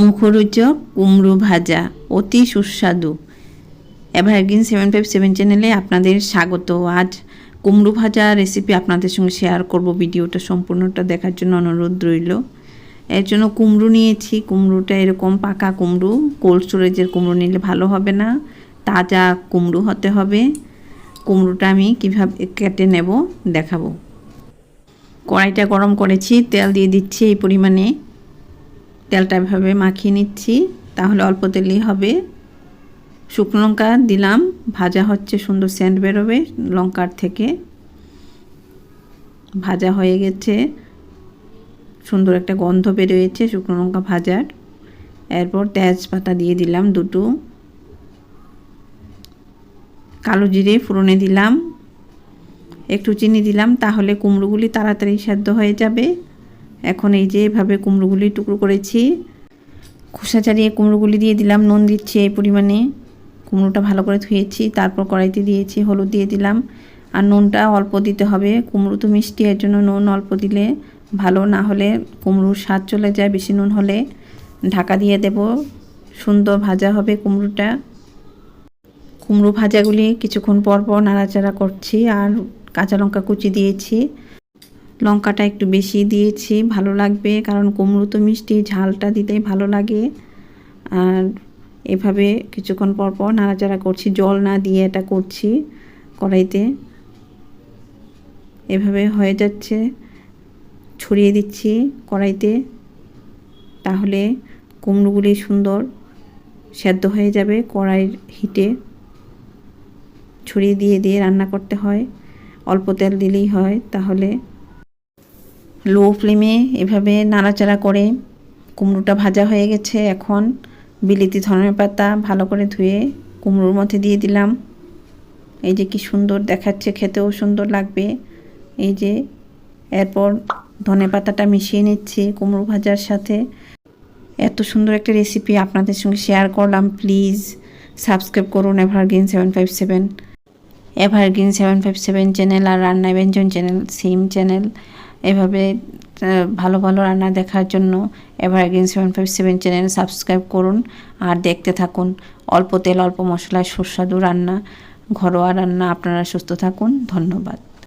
মুখরোচক কুমড়ো ভাজা, অতি সুস্বাদু। এভারগ্রিন সেভেন ফাইভ সেভেন চ্যানেলে আপনাদের স্বাগত। আজ কুমড়ো ভাজা রেসিপি আপনাদের সঙ্গে শেয়ার করব। ভিডিওটা সম্পূর্ণটা দেখার জন্য অনুরোধ রইল। এর জন্য কুমড়ো নিয়েছি। কুমড়োটা এরকম পাকা কুমড়ো কোল্ড স্টোরেজের কুমড়ো নিলে ভালো হবে না। তাজা কুমড়ো হতে হবে। কুমড়োটা আমি কীভাবে কেটে নেব দেখাবো। কড়াইটা গরম করেছি, তেল দিয়ে দিচ্ছি এই পরিমাণে। তেলটা এভাবে মাখিয়ে নিচ্ছি, তাহলে অল্প তেলেই হবে। শুকনো লঙ্কা দিলাম, ভাজা হচ্ছে, সুন্দর সেন্ট বেরোবে লঙ্কার থেকে। ভাজা হয়ে গেছে, সুন্দর একটা গন্ধ বেরোয়েছে শুকনো লঙ্কা ভাজার। এরপর তেজপাতা দিয়ে দিলাম দুটো। কালো জিরে ফোড়নে দিলাম। একটু চিনি দিলাম, তাহলে কুমড়োগুলি তাড়াতাড়ি সেদ্ধ হয়ে যাবে। এখন এই যে এভাবে কুমড়োগুলি টুকরো করেছি, খোসা চারিয়ে কুমড়োগুলি দিয়ে দিলাম, নুন দিচ্ছি এই পরিমাণে। কুমড়োটা ভালো করে ধুয়েছি, তারপর কড়াইতে দিয়েছি, হলুদ দিয়ে দিলাম। আর নুনটা অল্প দিতে হবে, কুমড়ো তো মিষ্টি, এর জন্য নুন অল্প দিলে ভালো, না হলে কুমড়োর স্বাদ চলে যায়, বেশি নুন হলে। ঢাকা দিয়ে দেব, সুন্দর ভাজা হবে কুমড়োটা। কুমড়ো ভাজাগুলি কিছুক্ষণ পর পর নাড়াচাড়া করছি, আর কাঁচা লঙ্কা কুচি দিয়েছি। লঙ্কাটা একটু বেশি দিয়েছি, ভালো লাগবে, কারণ কুমড়ো তো মিষ্টি, ঝালটা দিতেই ভালো লাগে। আর এভাবে কিছুক্ষণ পর পর নাড়াচাড়া করছি, জল না দিয়ে এটা করছি কড়াইতে। এভাবে হয়ে যাচ্ছে, ছড়িয়ে দিচ্ছি কড়াইতে, তাহলে কুমড়োগুলি সুন্দর সেদ্ধ হয়ে যাবে কড়াইয়ের হিটে। ছড়িয়ে দিয়ে দিয়ে রান্না করতে হয়, অল্প তেল দিলেই হয়, তাহলে লো ফ্লেমে এভাবে নাড়াচাড়া করে কুমড়োটা ভাজা হয়ে গেছে। এখন বিলিতি ধনের পাতা ভালো করে ধুয়ে কুমড়োর মধ্যে দিয়ে দিলাম। এই যে কি সুন্দর দেখাচ্ছে, খেতেও সুন্দর লাগবে। এই যে এরপর ধনে পাতাটা মিশিয়ে নিচ্ছি কুমড়ো ভাজার সাথে। এত সুন্দর একটা রেসিপি আপনাদের সঙ্গে শেয়ার করলাম। প্লিজ সাবস্ক্রাইব করুন evergreen seven five seven evergreen seven five seven channel আর রান্না ব্যঞ্জন চ্যানেল সেম চ্যানেল এভাবে ভালো ভালো রান্না দেখার জন্য ever again seven five seven channel subscribe করুন আর দেখতে থাকুন। অল্প তেল, অল্প মশলায় সুস্বাদু রান্না, ঘরোয়া রান্না। আপনারা সুস্থ থাকুন। ধন্যবাদ।